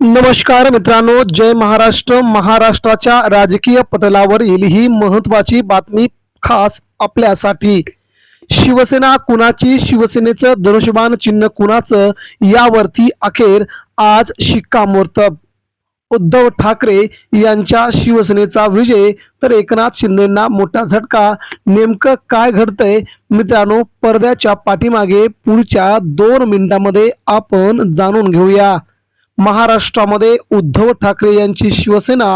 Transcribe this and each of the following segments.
नमस्कार मित्रांनो जय महाराष्ट्र. महाराष्ट्राच्या राजकीय पटलावरील ही महत्वाची बातमी खास आपल्यासाठी. शिवसेना कुणाची? शिवसेनेचं धनुष्यबाण चिन्ह कुणाचं? यावरती अखेर आज शिक्कामोर्तब. उद्धव ठाकरे यांच्या शिवसेनेचा विजय तर एकनाथ शिंदेना मोठा झटका. नेमकं काय घडतंय? मित्रांनो पडद्याच्या पाठीमागे पुढच्या दोन मिनिटांमध्ये आपण जाणून घेऊया. महाराष्ट्रामध्ये उद्धव ठाकरे यांची शिवसेना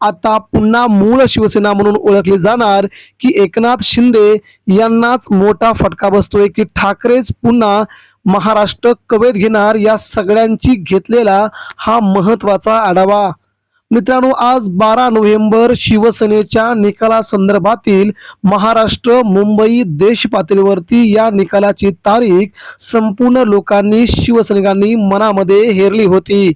आता पुन्हा मूळ शिवसेना म्हणून ओळखली जाणार की एकनाथ शिंदे यांनाच मोठा फटका बसतोय की ठाकरेच पुन्हा महाराष्ट्र कवेत घेणार या सगळ्यांची घेतलेला हा महत्त्वाचा आढावा. मित्रांनो आज बारा नोव्हेंबर शिवसेनेच्या निकालासंदर्भातील महाराष्ट्र मुंबई देश पातळीवरती या निकालाची तारीख संपूर्ण लोकांनी शिवसैनिकांनी मनामध्ये हेरली होती.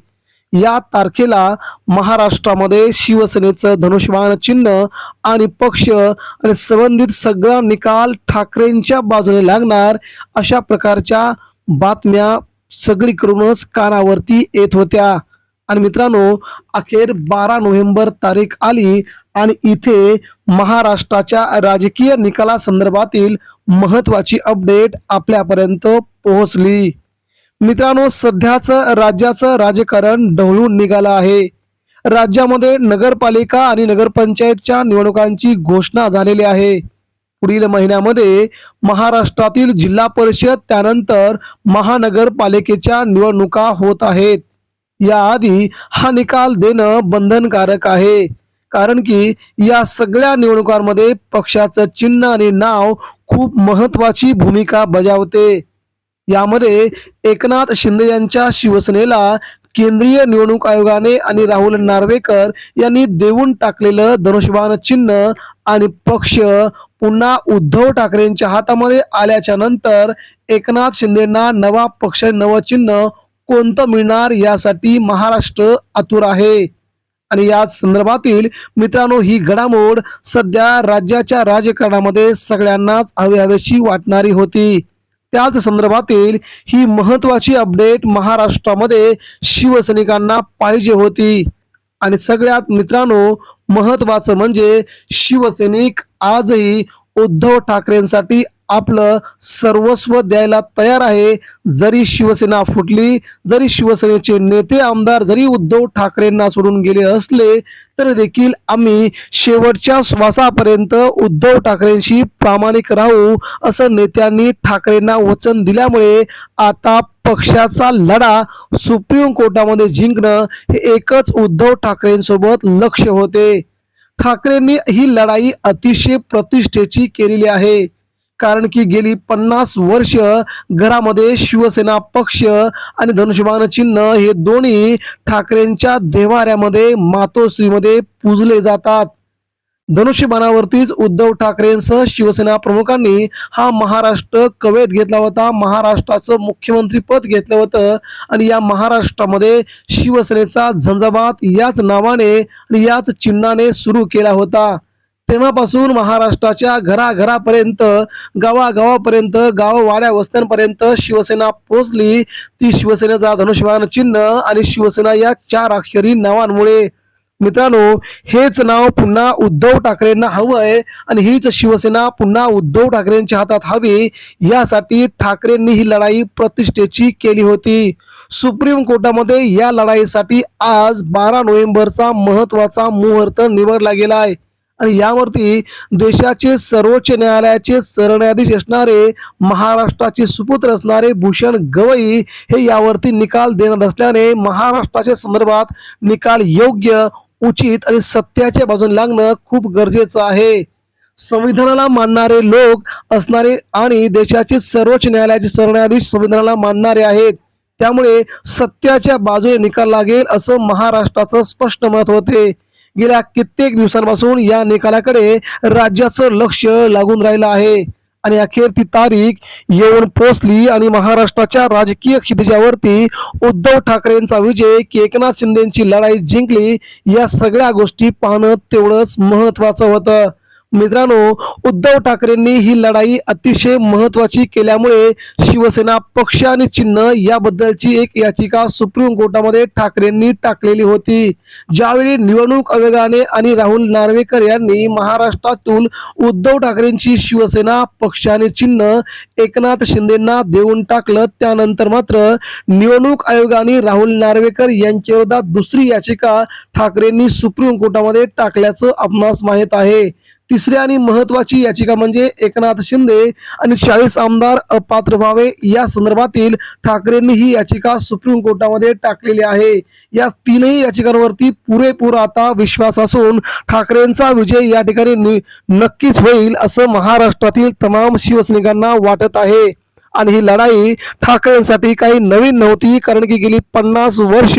या तारखेला महाराष्ट्रामध्ये शिवसेनेचं धनुष्यबाण चिन्ह आणि पक्ष आणि संबंधित सगळा निकाल ठाकरेंच्या बाजूने लागणार अशा प्रकारच्या बातम्या सगळीकडूनच कानावरती येत होत्या. आणि मित्रांनो अखेर बारा नोव्हेंबर तारीख आली आणि इथे महाराष्ट्राच्या राजकीय निकालासंदर्भातील महत्वाची अपडेट आपल्यापर्यंत पोहोचली. मित्रांनो सध्याच राज्याचं राजकारण ढवळून निघालं आहे. राज्यामध्ये नगरपालिका आणि नगरपंचायतच्या निवडणुकांची घोषणा झालेली आहे. पुढील महिन्यामध्ये महाराष्ट्रातील जिल्हा परिषद त्यानंतर महानगरपालिकेच्या निवडणुका होत आहेत. याआधी हा निकाल देणं बंधनकारक आहे. कारण की या सगळ्या निवडणुकांमध्ये पक्षाचं चिन्ह आणि नाव खूप महत्वाची भूमिका बजावते. यामध्ये एकनाथ शिंदे यांच्या शिवसेनेला केंद्रीय निवडणूक आयोगाने आणि राहुल नार्वेकर यांनी देऊन टाकलेलं धनुष्यबाण चिन्ह आणि पक्ष पुन्हा उद्धव ठाकरेंच्या हातामध्ये आल्याच्यानंतर एकनाथ शिंदेना नवा पक्ष नवं चिन्ह कोणतं मिळणार यासाठी महाराष्ट्र आतुर आहे. आणि या संदर्भातील मित्रांनो ही घडामोड सध्या राज्याच्या राजकारणामध्ये सगळ्यांनाच हवेहवेशी वाटणारी होती. त्याच संदर्भातील ही महत्वाची अपडेट महाराष्ट्रामध्ये शिवसैनिकांना पाहिजे होती. आणि सगळ्यात मित्रांनो महत्वाचं म्हणजे शिवसैनिक आजही उद्धव ठाकरेंसाठी आपलं सर्वस्व द्यायला तयार आहे. जरी शिवसेना फुटली जरी शिवसेनेचे नेते आमदार जरी उद्धव ठाकरेंना सोडून गेले असले तरी देखील आम्ही शेवटच्या श्वासापर्यंत उद्धव ठाकरेंशी प्रामाणिक राहू असं नेत्यांनी ठाकरेंना वचन दिल्यामुळे आता पक्षाचा लढा सुप्रीम कोर्टामध्ये जिंकणं हे एकच उद्धव ठाकरेंसोबत लक्ष होते. ठाकरेंनी ही लढाई अतिशय प्रतिष्ठेची केलेली आहे. कारण की गेली पन्नास वर्ष घरामध्ये शिवसेना पक्ष आणि धनुष्यबाण चिन्ह हे दोन्ही ठाकरेंच्या देवाऱ्यामध्ये मातोश्रीमध्ये पूजले जातात. धनुष्यबाणावरतीच उद्धव ठाकरेंसह शिवसेना प्रमुखांनी हा महाराष्ट्र कवेत घेतला होता. महाराष्ट्राचं मुख्यमंत्री पद घेतलं होतं आणि या महाराष्ट्रामध्ये शिवसेनेचा झंझावात याच नावाने आणि याच चिन्हाने सुरू केला होता. तेव्हापासून महाराष्ट्राच्या घराघरापर्यंत गावागावापर्यंत गाववाड्या वस्त्यांपर्यंत शिवसेना पोचली. ती शिवसेनेचा धनुष्यबाण चिन्ह आणि शिवसेना या चार अक्षरी नावांमुळे. मित्रांनो हेच नाव पुन्हा उद्धव ठाकरेंना हवं आहे आणि हीच शिवसेना पुन्हा उद्धव ठाकरेंच्या हातात हवी. यासाठी ठाकरेंनी ही लढाई प्रतिष्ठेची केली होती. सुप्रीम कोर्टामध्ये या लढाईसाठी आज बारा नोव्हेंबरचा महत्त्वाचा मुहूर्त निवडला गेला आहे आणि यावरती देशाचे सर्वोच्च न्यायालयाचे सरन्यायाधीश असणारे महाराष्ट्राचे सुपुत्र असणारे भूषण गवई हे यावरती निकाल देणार असल्याने महाराष्ट्राच्या संदर्भात निकाल योग्य उचित आणि सत्याच्या बाजूने लागणं खूप गरजेचं आहे. संविधानाला मानणारे लोक असणारे आणि देशाचे सर्वोच्च न्यायालयाचे सरन्यायाधीश संविधानाला मानणारे आहेत. त्यामुळे सत्याच्या बाजूने निकाल लागेल असं महाराष्ट्राचं स्पष्ट मत होते. गेल्या कित्येक दिवसांपासून या निकालाकडे राज्याचं लक्ष लागून राहिलं आहे. आणि अखेर ती तारीख येऊन पोचली आणि महाराष्ट्राच्या राजकीय क्षितिजावरती उद्धव ठाकरेंचा विजय की एकनाथ शिंदेची लढाई जिंकली या सगळ्या गोष्टी पाहणं तेवढंच महत्वाचं होतं. मित्रांनो उद्धव ठाकरेंनी ही लढाई अतिशय महत्वाची केल्यामुळे शिवसेना पक्ष आणि चिन्ह याबद्दलची एक याचिका सुप्रीम कोर्टामध्ये ठाकरेंनी टाकलेली होती. ज्यावेळी निवडणूक आयोगाने आणि राहुल नार्वेकर यांनी महाराष्ट्रातून उद्धव ठाकरेंची शिवसेना पक्ष आणि चिन्ह एकनाथ शिंदेना देऊन टाकलं त्यानंतर मात्र निवडणूक आयोगाने राहुल नार्वेकर यांच्या विरोधात दुसरी याचिका ठाकरेंनी सुप्रीम कोर्टामध्ये टाकल्याचं आपणास माहीत आहे. तिसरी आणि महत्वाची याचिका म्हणजे एकनाथ शिंदे आणि चाळीस आमदार अपात्र व्हावे या संदर्भातील ठाकरेंनी ही याचिका सुप्रीम कोर्टामध्ये टाकलेली आहे. या तीनही याचिकांवरती पुरेपूर आता विश्वास असून ठाकरेंचा विजय या ठिकाणी नक्कीच होईल असं महाराष्ट्रातील तमाम शिवसैनिकांना वाटत आहे. आणि ही लढाई ठाकरेंसाठी काही नवीन नव्हती कारण की गेली पन्नास वर्ष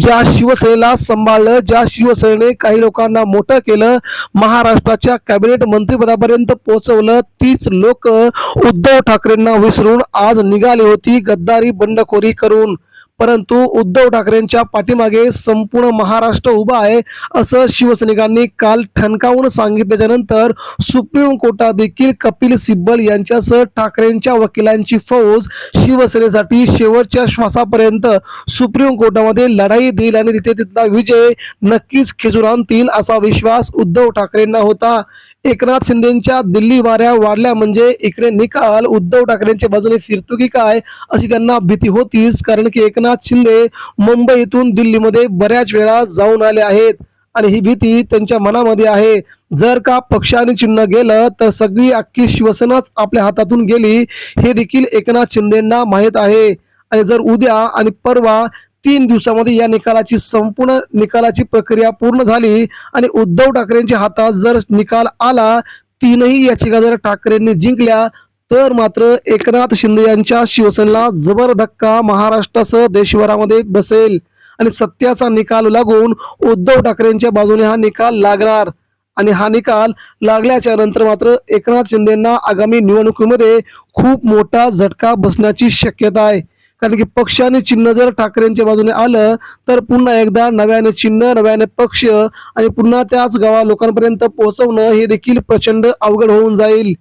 ज्या शिवसेनेला सांभाळलं ज्या शिवसेनेने काही लोकांना मोठं केलं महाराष्ट्राच्या कॅबिनेट मंत्रिपदापर्यंत पोहोचवलं तीच लोक उद्धव ठाकरेंना विसरून आज निघाली होती गद्दारी बंडखोरी करून. परंतु उद्धव ठाकरेंच्या पाठीमागे संपूर्ण महाराष्ट्र उभा आहे असं शिवसैनिकांनी काल ठणकावून सांगितल्याच्या नंतर सुप्रीम कोर्टात देखील कपिल सिब्बल यांच्यासह ठाकरेंच्या वकिलांची फौज शिवसेनेसाठी शेवटच्या श्वासापर्यंत सुप्रीम कोर्टामध्ये लढाई देईल आणि तिथे तिथला विजय नक्कीच खेचून आणतील असा विश्वास उद्धव ठाकरेंना होता. एकनाथ शिंदेच्या दिल्ली वाऱ्या वाढल्या म्हणजे इकडे निकाल उद्धव ठाकरेंच्या बाजूने फिरतो की काय अशी त्यांना भीती होतीच. कारण की एकनाथ शिंदे मुंबईतून दिल्लीमध्ये बऱ्याच वेळा जाऊन आले आहेत. आणि ही भीती त्यांच्या मनामध्ये आहे. जर का पक्षाने चिन्ह गेलं तर सगळी अख्खी शिवसेनाच आपल्या हातातून गेली. हे देखील एकनाथ शिंदेना माहीत आहे. आणि जर उद्या आणि परवा तीन दिवसामध्ये या निकालाची संपूर्ण निकालाची प्रक्रिया पूर्ण झाली आणि उद्धव ठाकरेंच्या हातात जर निकाल आला तीनही याचिका जर ठाकरेंनी जिंकल्या तर मात्र एकनाथ शिंदे यांच्या शिवसेनेला जबर धक्का महाराष्ट्रासह देशभरामध्ये बसेल आणि सत्याचा निकाल लागून उद्धव ठाकरेंच्या बाजूने हा निकाल लागणार. आणि हा निकाल लागल्याच्या नंतर मात्र एकनाथ शिंदेना आगामी निवडणुकीमध्ये खूप मोठा झटका बसण्याची शक्यता आहे. कारण की पक्ष आणि चिन्ह जर ठाकरेंच्या बाजूने आलं तर पुन्हा एकदा नव्याने चिन्ह नव्याने पक्ष आणि पुन्हा त्याच गावा लोकांपर्यंत पोहोचवणं हे देखील प्रचंड अवघड होऊन जाईल.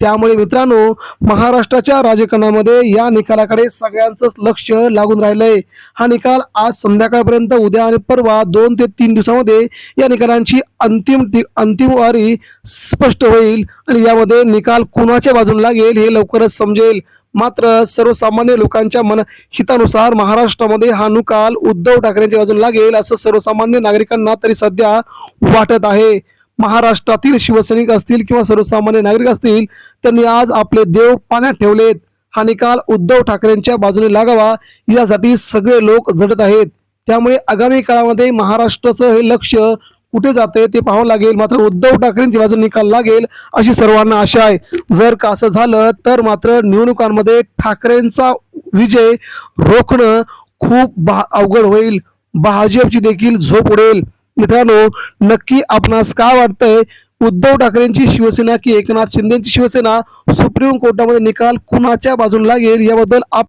त्यामुळे मित्रांनो महाराष्ट्राच्या राजकारणामध्ये या निकालाकडे सगळ्यांचंच लक्ष लागून राहिलंय. हा निकाल आज संध्याकाळपर्यंत उद्या आणि परवा दोन ते तीन दिवसामध्ये या निकालांची अंतिम अंतिम वारी स्पष्ट होईल आणि यामध्ये निकाल कुणाच्या बाजूने लागेल हे लवकरच समजेल. मात्र सर्वसामान्य लोकांच्या मन हितानुसार महाराष्ट्रामध्ये हा निकाल उद्धव ठाकरेंच्या बाजूने लागेल असं सर्वसामान्य नागरिकांना तरी सध्या वाटत आहे. महाराष्ट्रातील शिवसैनिक असतील किंवा सर्वसामान्य नागरिक असतील त्यांनी आज आपले देव पाण्यात ठेवलेत. हा निकाल उद्धव ठाकरेंच्या बाजूने लागावा यासाठी सगळे लोक झटत आहेत. त्यामुळे आगामी काळामध्ये महाराष्ट्राचं हे लक्ष कुठे जाते ते पाहावं लागेल. मात्र उद्धव ठाकरेंची बाजू निकाल लागेल अशी सर्वांना आशा आहे. जर का असं झालं तर मात्र निवडणुकांमध्ये ठाकरेंचा विजय रोखणं खूप भा- अवघड होईल. भाजपची देखील झोप उडेल. मित्रांनो नक्की आपणास काय वाटतंय? उद्धव ठाकरेंची शिवसेना की एकनाथ शिंदेची शिवसेना? सुप्रीम कोर्टामध्ये निकाल कुणाच्या बाजूला लागेल? याबद्दल आप